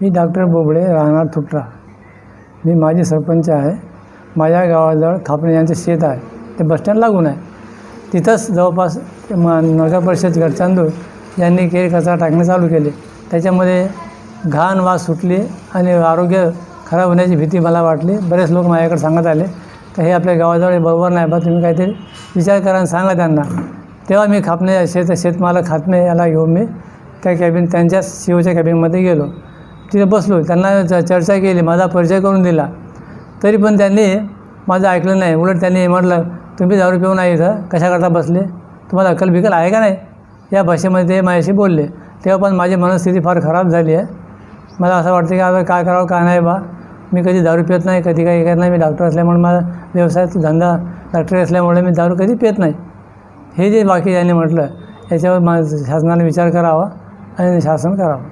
मी doctor Bobale राहणार थुटरा. मी माजी सरपंच आहे. माझ्या गावाजवळ खापणे यांचं शेत आहे. ते बसस्टँड लागून आहे. तिथंच जवळपास म नगर परिषद गडचांदूर यांनी केर कचरा टाकणे चालू केले. त्याच्यामध्ये घाण वास सुटली आणि आरोग्य खराब होण्याची भीती मला वाटली. बरेच लोक माझ्याकडे सांगत आले तर हे आपल्या गावाजवळ बरोबर नाही बा तुम्ही काहीतरी विचार करा आणि सांगा त्यांना. तेव्हा मी खापणे शेत शेतमालक खातमे याला घेऊन मी त्या कॅबिन त्यांच्याच सीओच्या कॅबिनमध्ये गेलो. तिथे बसलो त्यांना च चर्चा केली माझा परिचय करून दिला. तरी पण त्यांनी माझं ऐकलं नाही. उलट त्यांनी म्हटलं तुम्ही दारू पिऊन आहे इथं. कशाकरता बसले? तुम्हाला अक्कल बिकल आहे का नाही? या भाषेमध्ये ते माझ्याशी बोलले. तेव्हा पण माझी मनस्थिती फार खराब झाली आहे. मला असं वाटतं की आता काय करावं काय नाही बा. मी कधी दारू पित नाही कधी काही करत नाही. मी डॉक्टर असल्यामुळे माझा व्यवसाय धंदा डॉक्टरी असल्यामुळे मी दारू कधी पित नाही. हे जे बाकी ज्यांनी म्हटलं याच्यावर मा शासनाने विचार करावा आणि शासन करावं.